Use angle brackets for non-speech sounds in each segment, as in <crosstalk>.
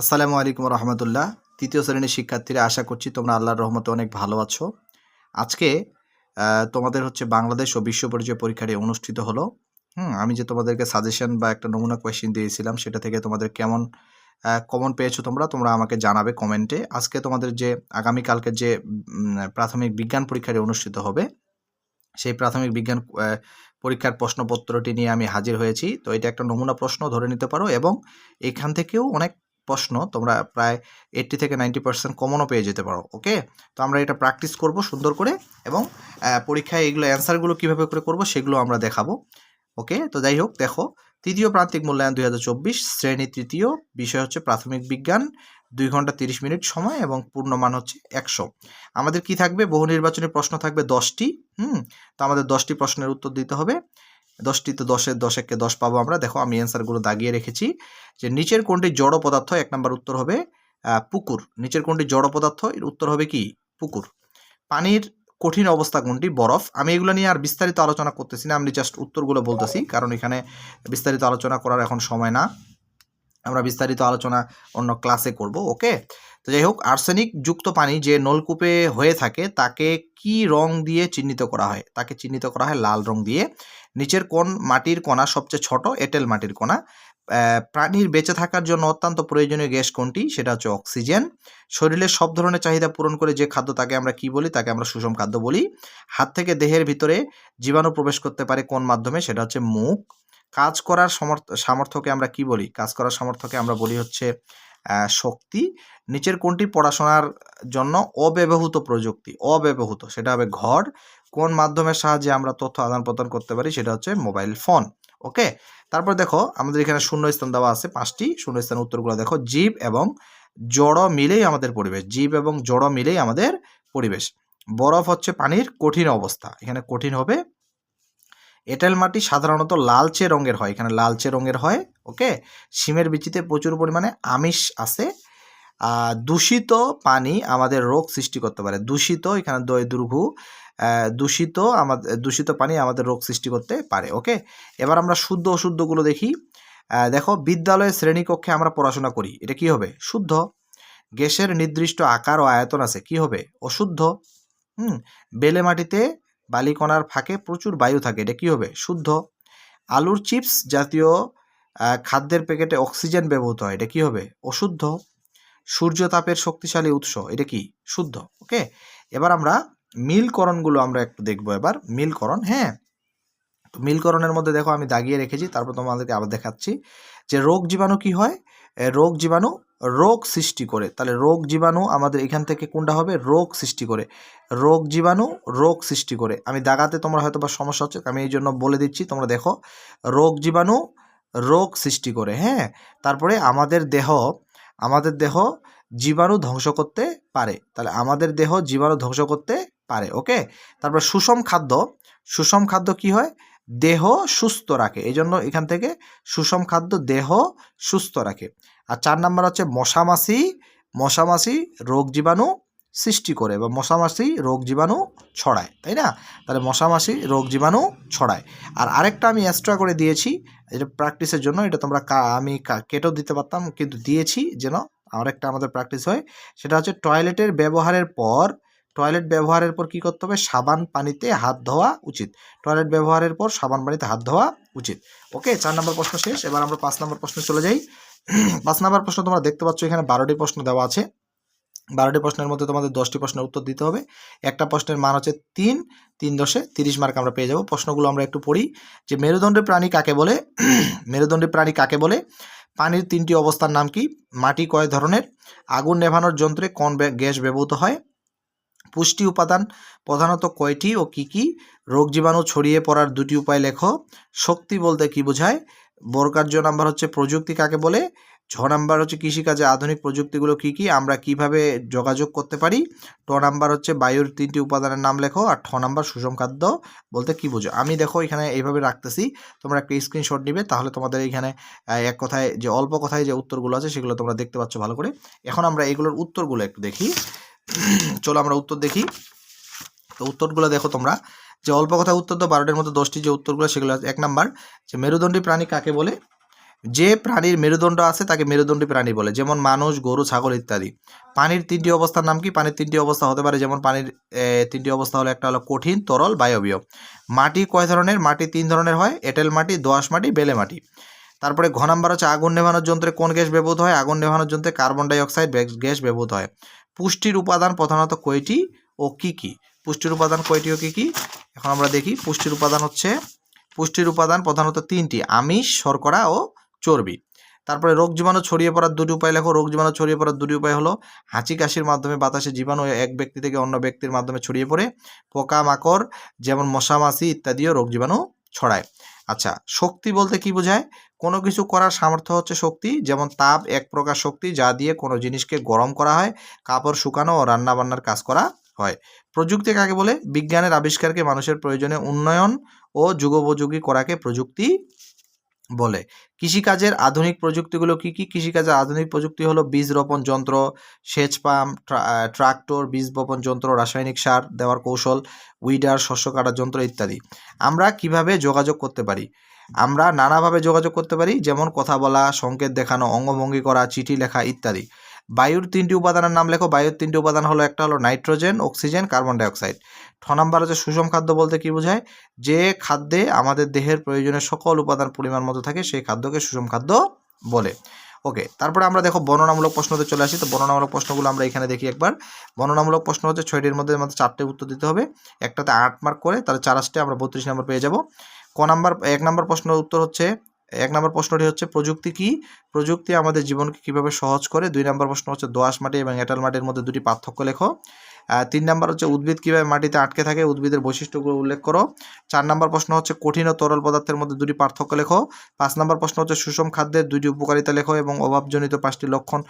আসসালামু আলাইকুম রহমতুল্লাহ। তৃতীয় শ্রেণির শিক্ষার্থীরা আশা করছি তোমরা আল্লাহর রহমতে অনেক ভালো আছো। আজকে তোমাদের হচ্ছে বাংলাদেশ ও বিশ্ব পরিচয় পরীক্ষাটি অনুষ্ঠিত হলো। হুম, আমি যে তোমাদেরকে সাজেশন বা একটা নমুনা কোয়েশ্চেন দিয়েছিলাম, সেটা থেকে তোমাদের কেমন কমন পেয়েছ তোমরা তোমরা আমাকে জানাবে কমেন্টে আজকে তোমাদের যে, আগামীকালকে যে প্রাথমিক বিজ্ঞান পরীক্ষাটি অনুষ্ঠিত হবে, সেই প্রাথমিক বিজ্ঞান পরীক্ষার প্রশ্নপত্রটি নিয়ে আমি হাজির হয়েছি। তো এটা একটা নমুনা প্রশ্ন, ধরে নিতে পারো এবং এখান থেকেও অনেক প্রশ্ন, তোমরা প্রায় এইট্টি থেকে নাইনটি পার্সেন্ট কমনও পেয়ে যেতে পারো ওকে তো আমরা এটা প্র্যাকটিস করব সুন্দর করে এবং পরীক্ষায় এগুলো অ্যান্সারগুলো কীভাবে করে করব সেগুলো আমরা দেখাবো ওকে তো যাই হোক, দেখো, তৃতীয় প্রান্তিক মূল্যায়ন দুই হাজার চব্বিশ, শ্রেণি তৃতীয়, বিষয় হচ্ছে প্রাথমিক বিজ্ঞান, দুই ঘণ্টা তিরিশ মিনিট সময় এবং পূর্ণমান হচ্ছে একশো। আমাদের কি থাকবে? বহু নির্বাচনী প্রশ্ন থাকবে দশটি, হুম? তো আমাদের দশটি প্রশ্নের উত্তর দিতে হবে। দশটি তো দশের দশেককে দশ পাবো আমরা। দেখো, আমি অ্যান্সারগুলো দাগিয়ে রেখেছি যে নিচের কোনটি জড় পদার্থ, এক নম্বর উত্তর হবে পুকুর। নিচের কোনটি জড় পদার্থ, এর উত্তর হবে কি? পুকুর। পানির কঠিন অবস্থা কোনটি? বরফ। আমি এগুলো নিয়ে আর বিস্তারিত আলোচনা করতেছি না, আমি জাস্ট উত্তরগুলো বলতেছি, কারণ এখানে বিস্তারিত আলোচনা করার এখন সময় না। আমরা বিস্তারিত আলোচনা অন্য ক্লাসে করব ওকে তো যাই হোক আর্সেনিক যুক্ত পানি যে নলকূপে হয়ে থাকে, তাকে কি রং দিয়ে চিহ্নিত করা হয়? তাকে চিহ্নিত করা হয় লাল রং দিয়ে। নিচের কোন মাটির কণা সবচেয়ে ছোট, এঁটেল মাটির কণা। প্রাণীর বেঁচে থাকার জন্য অত্যন্ত প্রয়োজনীয় গ্যাস কোনটি? সেটা হচ্ছে অক্সিজেন। শরীরের সব ধরনের চাহিদা পূরণ করে যে খাদ্য তাকে আমরা কি বলি? তাকে আমরা সুষম খাদ্য বলি। হাত থেকে দেহের ভিতরে জীবাণু প্রবেশ করতে পারে কোন মাধ্যমে? সেটা হচ্ছে মুখ। কাজ করার সমর্থ, সামর্থ্যকে আমরা কি বলি? কাজ করার সামর্থ্যকে আমরা বলি হচ্ছে শক্তি। নিচের কোনটি পড়াশোনার জন্য অব্যবহৃত প্রযুক্তি? অব্যবহৃত। সেটা হবে ঘর। কোন মাধ্যমের সাহায্যে আমরা তথ্য আদান প্রদান করতে পারি সেটা হচ্ছে মোবাইল ফোন, ওকে? তারপর দেখো, আমাদের এখানে শূন্য স্থান দেওয়া আছে পাঁচটি শূন্য স্থানের উত্তরগুলো দেখো, জীব এবং জড় মিলেই আমাদের পরিবেশ, জীব এবং জড় মিলেই আমাদের পরিবেশ। বরফ হচ্ছে পানির কঠিন অবস্থা, এখানে কঠিন হবে। এঁটেল মাটি সাধারণত লালচে রঙের হয়, এখানে লালচে রঙের হয়, ওকে? শিমের বিচিতে প্রচুর পরিমাণে আমিষ আছে দূষিত পানি আমাদের রোগ সৃষ্টি করতে পারে। দূষিত এখানে দয় দুর্ঘু দূষিত আমাদের দূষিত পানি আমাদের রোগ সৃষ্টি করতে পারে, ওকে? এবার আমরা শুদ্ধ অশুদ্ধগুলো দেখি। দেখো বিদ্যালয়ে শ্রেণীকক্ষে আমরা পড়াশোনা করি, এটা কি হবে? শুদ্ধ। গ্যাসের নির্দিষ্ট আকার ও আয়তন আছে, কি হবে? অশুদ্ধ। হুম, বেলে মাটিতে বালিকণার ফাঁকে প্রচুর বায়ু থাকে, এটা কি হবে? শুদ্ধ। আলুর চিপস জাতীয় খাদ্যের প্যাকেটে অক্সিজেন ব্যবহৃত হয়, এটা কি হবে? অশুদ্ধ। সূর্য তাপের শক্তিশালী উৎস, এটা কি? শুদ্ধ, ওকে? এবার আমরা মিলকরণগুলো আমরা একটু দেখব এবার, মিলকরণ হ্যাঁ? তো মিলকরণের মধ্যে দেখো আমি দাগিয়ে রেখেছি, তারপর তোমাদেরকে আবার দেখাচ্ছি যে রোগ জীবাণু কি হয়? রোগ জীবাণু রোগ সৃষ্টি করে। তাহলে রোগ জীবাণু আমাদের এখান থেকে কোনটা হবে? রোগ সৃষ্টি করে। রোগ জীবাণু রোগ সৃষ্টি করে। আমি দাগাতে তোমরা হয়তো বা সমস্যা হচ্ছে, আমি এই জন্য বলে দিচ্ছি, তোমরা দেখো, রোগ জীবাণু রোগ সৃষ্টি করে হ্যাঁ? তারপরে আমাদের দেহ আমাদের দেহ জীবাণু ধ্বংস করতে পারে। তাহলে আমাদের দেহ জীবাণু ধ্বংস করতে পারে, ওকে? তারপর সুষম খাদ্য। সুষম খাদ্য কি হয়? দেহ সুস্থ রাখে। এই জন্য এখান থেকে সুষম খাদ্য দেহ সুস্থ রাখে। আর চার নাম্বার হচ্ছে মশামাছি। মশামাছি রোগ জীবাণু সৃষ্টি করে বা মশামাছি রোগ জীবাণু ছড়ায়, তাই না? তাহলে মশামাছি রোগ জীবাণু ছড়ায়। আর আরেকটা আমি এক্সট্রা করে দিয়েছি, এটা প্র্যাকটিসের জন্য, এটা তোমরা আমি কেটেও দিতে পারতাম, কিন্তু দিয়েছি যেন আরেকটা আমাদের প্র্যাকটিস হয়। সেটা হচ্ছে টয়লেটের ব্যবহারের পর টয়লেট ব্যবহারের পর কি করতে হবে? সাবান পানিতে হাত ধোয়া উচিত। টয়লেট ব্যবহারের পর সাবান পানিতে হাত ধোয়া উচিত। ওকে চার নম্বর প্রশ্ন শেষ, এবার আমরা পাঁচ নম্বর প্রশ্নে চলে যাই। পাঁচ নম্বর প্রশ্ন তোমরা দেখতে পাচ্ছ, এখানে বারোটি প্রশ্ন দেওয়া আছে। বারোটি প্রশ্নের মধ্যে তোমাদের দশটি প্রশ্নের উত্তর দিতে হবে। একটা প্রশ্নের মান হচ্ছে তিন তিন দশে তিরিশ মার্ক আমরা পেয়ে যাব। প্রশ্নগুলো আমরা একটু পড়ি। যে মেরুদণ্ডী প্রাণী কাকে বলে? <clears throat> মেরুদণ্ডী প্রাণী কাকে বলে? পানির তিনটি অবস্থার নাম কি? মাটি কয় ধরনের? আগুন নেভানোর যন্ত্রে কোন গ্যাস ব্যবহৃত হয়? পুষ্টি উপাদান প্রধানত কয়টি ও কি কি? রোগ জীবাণু ছড়িয়ে পড়ার দুটি উপায় লেখো। শক্তি বলতে কি বোঝায়? বর্গার্য নাম্বার হচ্ছে প্রযুক্তি কাকে বলে? ছ নাম্বার হচ্ছে কৃষিকাজে আধুনিক প্রযুক্তিগুলো কি কি? আমরা কীভাবে যোগাযোগ করতে পারি? ট নাম্বার হচ্ছে বায়ুর তিনটি উপাদানের নাম লেখো আর ঠ নাম্বার সুষম খাদ্য বলতে কি বোঝো? আমি দেখো এখানে এইভাবে রাখতেছি, তোমরা একটা স্ক্রিনশট নিবে, তাহলে তোমাদের এখানে এক কথায় যে, অল্প কথায় যে উত্তরগুলো আছে সেগুলো তোমরা দেখতে পাচ্ছ ভালো করে। এখন আমরা এগুলোর উত্তরগুলো একটু দেখি। চলো আমরা উত্তর দেখি। তো উত্তরগুলো দেখো তোমরা। যে অল্প কথা উত্তর তো বারোটার মধ্যে দশটি যে উত্তরগুলো সেগুলো। এক নাম্বার। যে মেরুদণ্ডী প্রাণী কাকে বলে? যে প্রাণীর মেরুদণ্ড আছে তাকে মেরুদণ্ডী প্রাণী বলে, যেমন মানুষ, গরু, ছাগল ইত্যাদি। পানির তিনটি অবস্থার নাম কি? পানির তিনটি অবস্থা হতে পারে, যেমন পানির তিনটি অবস্থা হলো একটা হলো কঠিন, তরল, বায়বীয়। মাটি কয় ধরনের? মাটি তিন ধরনের হয়, এঁটেল মাটি দোআঁশ মাটি, বেলে মাটি। তারপরে ঘ নাম্বার হচ্ছে আগুন নেভানোর যন্ত্রে কোন গ্যাস ব্যবহৃত হয়? আগুন নেভানোর যন্ত্রে কার্বন ডাই অক্সাইড গ্যাস ব্যবহৃত হয়। পুষ্টির উপাদান প্রধানত কয়টি ও কি কি? পুষ্টির উপাদান কয়টি ও কি কি? এখন আমরা দেখি, পুষ্টির উপাদান হচ্ছে, পুষ্টির উপাদান প্রধানত তিনটি, আমিষ, শর্করা ও চর্বি। তারপরে রোগ জীবাণু ছড়িয়ে পড়ার দুটি উপায় লেখো। রোগ জীবাণু ছড়িয়ে পড়ার দুটি উপায় হলো হাঁচি কাশির মাধ্যমে বাতাসে জীবাণু এক ব্যক্তি থেকে অন্য ব্যক্তির মাধ্যমে ছড়িয়ে পড়ে পোকা মাকড় যেমন মশা মাছি ইত্যাদিও রোগ জীবাণু ছড়ায়। আচ্ছা শক্তি বলতে কি বোঝায়? কোনো কিছু করার সামর্থ্য হচ্ছে শক্তি, যেমন তাপ এক প্রকার শক্তি যা দিয়ে কোনো জিনিসকে গরম করা হয়, কাপড় শুকানো ও রান্নাবান্নার কাজ করা হয়। প্রযুক্তি কাকে বলে? বিজ্ঞানের আবিষ্কারকে মানুষের প্রয়োজনে উন্নয়ন ও যুগোপযোগী করাকে প্রযুক্তি বলে। কৃষিকাজের আধুনিক প্রযুক্তিগুলো কি কি? কৃষিকাজের আধুনিক প্রযুক্তি হলো বীজ রোপণ যন্ত্র, সেচ পাম্প, ট্রা- ট্রাক্টর, বীজ বপন যন্ত্র, রাসায়নিক সার দেওয়ার কৌশল, উইডার, শস্য কাটার যন্ত্র ইত্যাদি। আমরা কীভাবে যোগাযোগ করতে পারি? আমরা নানাভাবে যোগাযোগ করতে পারি, যেমন কথা বলা, সংকেত দেখানো, অঙ্গভঙ্গি করা, চিঠি লেখা ইত্যাদি। বায়ুর তিনটি উপাদানের নাম লেখো। বায়ুর তিনটি উপাদান হলো একটা হলো নাইট্রোজেন, অক্সিজেন, কার্বন ডাইঅক্সাইড। ঠ নাম্বার হচ্ছে সুষম খাদ্য বলতে কি বোঝায়? যে খাদ্যে আমাদের দেহের প্রয়োজনীয় সকল উপাদান পরিমাণ মতো থাকে, সেই খাদ্যকে সুষম খাদ্য বলে। ওকে, তারপরে আমরা দেখো বর্ণনামূলক প্রশ্নতে চলে আসি। তো বর্ণনামূলক প্রশ্নগুলো আমরা এখানে দেখি একবার। বর্ণনামূলক প্রশ্ন হচ্ছে ছয়টির মধ্যে আমাদের চারটে উত্তর দিতে হবে। একটাতে আট মার্ক করে, তাহলে চার আসতে আমরা বত্রিশ নম্বর পেয়ে যাব। ক নাম্বার, এক নম্বর প্রশ্নের উত্তর হচ্ছে এক নম্বর প্রশ্নটি হচ্ছে, প্রযুক্তি কি? প্রযুক্তি আমাদের জীবনকে কীভাবে সহজ করে? দুই নম্বর প্রশ্ন হচ্ছে, দোআঁশ মাটি এবং এঁটেল মাটির মধ্যে দুটি পার্থক্য লেখো। তিন নম্বর হচ্ছে, উদ্ভিদ কীভাবে মাটিতে আটকে থাকে? উদ্ভিদের বৈশিষ্ট্যগুলো উল্লেখ করো। চার নম্বর প্রশ্ন হচ্ছে, কঠিন ও তরল পদার্থের মধ্যে দুটি পার্থক্য লেখো। পাঁচ নম্বর প্রশ্ন হচ্ছে, সুষম খাদ্যের দুটি উপকারিতা লেখো এবং অভাবজনিত পাঁচটি লক্ষণ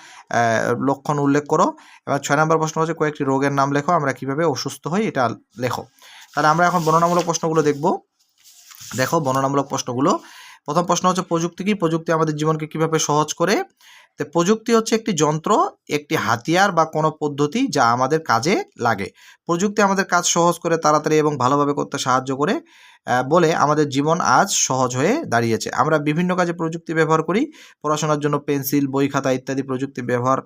লক্ষণ উল্লেখ করো। এবং ছয় নম্বর প্রশ্ন হচ্ছে, কয়েকটি রোগের নাম লেখো, আমরা কীভাবে অসুস্থ হই এটা লেখো। তাহলে আমরা এখন বর্ণনামূলক প্রশ্নগুলো দেখব। দেখো, বর্ণনামূলক প্রশ্নগুলো। প্রথম প্রশ্ন হচ্ছে, প্রযুক্তি কি? প্রযুক্তি আমাদের জীবনকে কীভাবে সহজ করে? তো প্রযুক্তি হচ্ছে একটি যন্ত্র, একটি হাতিয়ার বা কোনো পদ্ধতি যা আমাদের কাজে লাগে। প্রযুক্তি আমাদের কাজ সহজ করে, তাড়াতাড়ি এবং ভালোভাবে করতে সাহায্য করে বলে আমাদের জীবন আজ সহজ হয়ে দাঁড়িয়েছে। আমরা বিভিন্ন কাজে প্রযুক্তি ব্যবহার করি, পড়াশোনার জন্য পেন্সিল, বই খাতা ইত্যাদি প্রযুক্তি ব্যবহার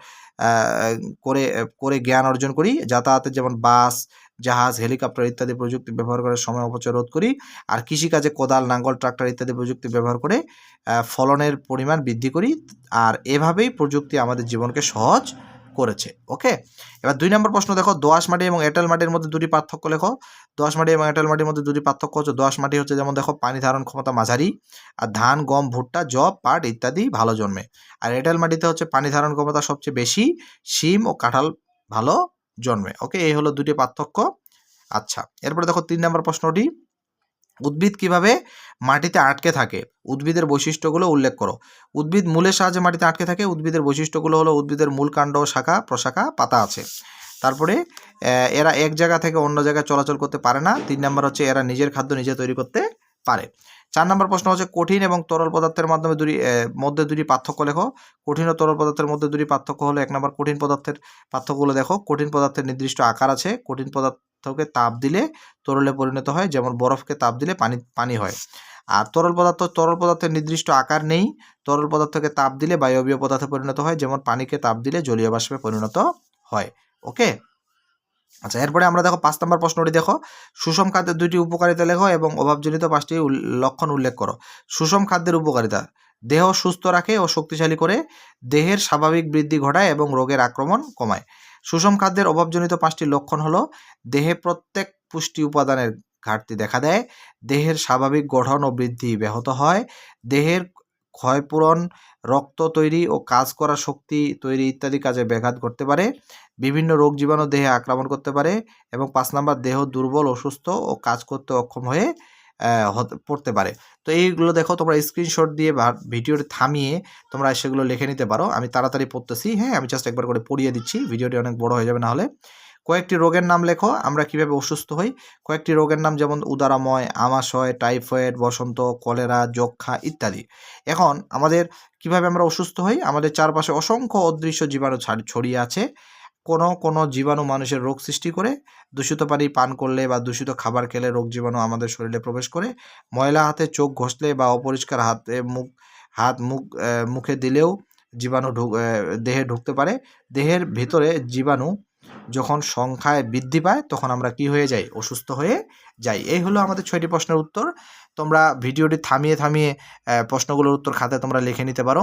করে করে জ্ঞান অর্জন করি যাতায়াতের যেমন বাস জাহাজ, হেলিকপ্টার ইত্যাদি প্রযুক্তি ব্যবহার করে সময় অপচয় রোধ করি। আর কৃষিকাজে কোদাল, নাঙ্গল, ট্রাক্টর ইত্যাদি প্রযুক্তি ব্যবহার করে ফলনের পরিমাণ বৃদ্ধি করি। আর এভাবেই প্রযুক্তি আমাদের জীবনকে সহজ করেছে। ওকে? এবার দুই নম্বর প্রশ্ন দেখো, দোআঁশ মাটি এবং এঁটেল মাটির মধ্যে দুটি পার্থক্য লেখো। দোআঁশ মাটি এবং এঁটেল মাটির মধ্যে দুটি পার্থক্য হচ্ছে, দোআঁশ মাটি হচ্ছে যেমন দেখো, পানি ধারণ ক্ষমতা মাঝারি, আর ধান, গম, ভুট্টা জব পাট ইত্যাদি ভালো জন্মে। আর এঁটেল মাটিতে হচ্ছে পানি ধারণ ক্ষমতা সবচেয়ে বেশি, শিম ও কাঁঠাল ভালো জন্মে। ওকে এই হলো দুটি পার্থক্য। আচ্ছা এরপরে দেখো তিন নম্বর প্রশ্নটি। উদ্ভিদ কীভাবে মাটিতে আটকে থাকে? উদ্ভিদের বৈশিষ্ট্যগুলো উল্লেখ করো। উদ্ভিদ মূলের সাহায্যে মাটিতে আটকে থাকে, উদ্ভিদের বৈশিষ্ট্যগুলো হলো উদ্ভিদের মূল কাণ্ড, শাখা, প্রশাখা, পাতা আছে। তারপরে এরা এক জায়গা থেকে অন্য জায়গায় চলাচল করতে পারে না। তিন নম্বর হচ্ছে এরা নিজের খাদ্য নিজে তৈরি করতে পারে। চার নম্বর প্রশ্ন হচ্ছে, কঠিন এবং তরল পদার্থের মাধ্যমে দুটি মধ্যে দুটি পার্থক্য লেখো। কঠিন ও তরল পদার্থের মধ্যে দুটি পার্থক্য হলো, এক নম্বর কঠিন পদার্থের পার্থক্যগুলো দেখো। কঠিন পদার্থের নির্দিষ্ট আকার আছে। কঠিন পদার্থকে তাপ দিলে তরলে পরিণত হয়, যেমন বরফকে তাপ দিলে পানি পানি হয়। আর তরল পদার্থ, তরল পদার্থের নির্দিষ্ট আকার নেই। তরল পদার্থকে তাপ দিলে বায়বীয় পদার্থে পরিণত হয়, যেমন পানিকে তাপ দিলে জলীয় বাষ্পে পরিণত হয়। ওকে? আচ্ছা এরপরে আমরা দেখো পাঁচ নম্বর প্রশ্নটি দেখো। সুষম খাদ্যের দুইটি উপকারিতা লেখো এবং অভাবজনিত পাঁচটি লক্ষণ উল্লেখ করো। সুষম খাদ্যের উপকারিতা, দেহ সুস্থ রাখে ও শক্তিশালী করে, দেহের স্বাভাবিক বৃদ্ধি ঘটায় এবং রোগের আক্রমণ কমায়। সুষম খাদ্যের অভাবজনিত পাঁচটি লক্ষণ হলো, দেহে প্রত্যেক পুষ্টি উপাদানের ঘাটতি দেখা দেয়, দেহের স্বাভাবিক গঠন ও বৃদ্ধি ব্যাহত হয়, দেহের ক্ষয়পূরণ, রক্ত তৈরি ও কাজ করা শক্তি তৈরি ইত্যাদি কাজে ব্যাঘাত করতে পারে। বিভিন্ন রোগ জীবাণু দেহে আক্রমণ করতে পারে এবং পাঁচ নাম্বার, দেহ দুর্বল, অসুস্থ ও কাজ করতে অক্ষম হয়ে পড়তে পারে। তো এইগুলো দেখো, তোমরা স্ক্রিনশট দিয়ে ভিডিওটি থামিয়ে তোমরা সেগুলো লিখে নিতে পারো। আমি তাড়াতাড়ি পড়তেছি হ্যাঁ আমি জাস্ট একবার করে পড়িয়ে দিচ্ছি ভিডিওটি অনেক বড় হয়ে যাবে না হলে। কয়েকটি রোগের নাম লেখো, আমরা কীভাবে অসুস্থ হই। কয়েকটি রোগের নাম যেমন উদারাময়, আমাশয়, টাইফয়েড, বসন্ত, কলেরা, যক্ষা ইত্যাদি। এখন আমাদের কীভাবে আমরা অসুস্থ হই? আমাদের চারপাশে অসংখ্য অদৃশ্য জীবাণু ছাড়- ছড়িয়ে আছে। কোনো কোনো জীবাণু মানুষের রোগ সৃষ্টি করে, দূষিত পানি পান করলে বা দূষিত খাবার খেলে রোগ জীবাণু আমাদের শরীরে প্রবেশ করে। ময়লা হাতে চোখ ঘষলে বা অপরিষ্কার হাতে মুখ, হাত, মুখ মুখে দিলেও জীবাণু ঢুক দেহে ঢুকতে পারে। দেহের ভিতরে জীবাণু যখন সংখ্যায় বৃদ্ধি পায়, তখন আমরা কি হয়ে যাই? অসুস্থ হয়ে যাই। এই হলো আমাদের ছয়টি প্রশ্নের উত্তর। তোমরা ভিডিওটি থামিয়ে থামিয়ে প্রশ্নগুলোর উত্তর খাতে তোমরা লিখে নিতে পারো।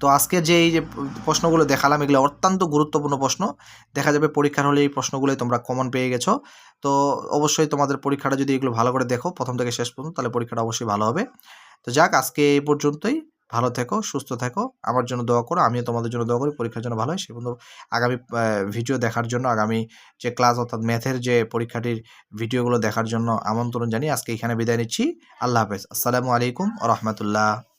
তো আজকে যে এই যে প্রশ্নগুলো দেখালাম, এগুলো অত্যন্ত গুরুত্বপূর্ণ প্রশ্ন। দেখা যাবে পরীক্ষার হলে এই প্রশ্নগুলোই তোমরা কমন পেয়ে গেছো। তো অবশ্যই তোমাদের পরীক্ষাটা যদি এগুলো ভালো করে দেখো, প্রথম থেকে শেষ পর্যন্ত, তাহলে পরীক্ষাটা অবশ্যই ভালো হবে। তো যাক, আজকে এই পর্যন্তই। ভালো থেকো, সুস্থ থেকো। আমার জন্য দোয়া করো, আমিও তোমাদের জন্য দোয়া করি, পরীক্ষার জন্য ভালো হয়। সে পর্যন্ত আগামী ভিডিও দেখার জন্য, আগামী যে ক্লাস অর্থাৎ ম্যাথের যে পরীক্ষাটির ভিডিওগুলো দেখার জন্য আমন্ত্রণ জানিয়ে আজকে এখানে বিদায় নিচ্ছি। আল্লাহ হাফেজ। আসসালামু আলাইকুম রহমতুল্লাহ।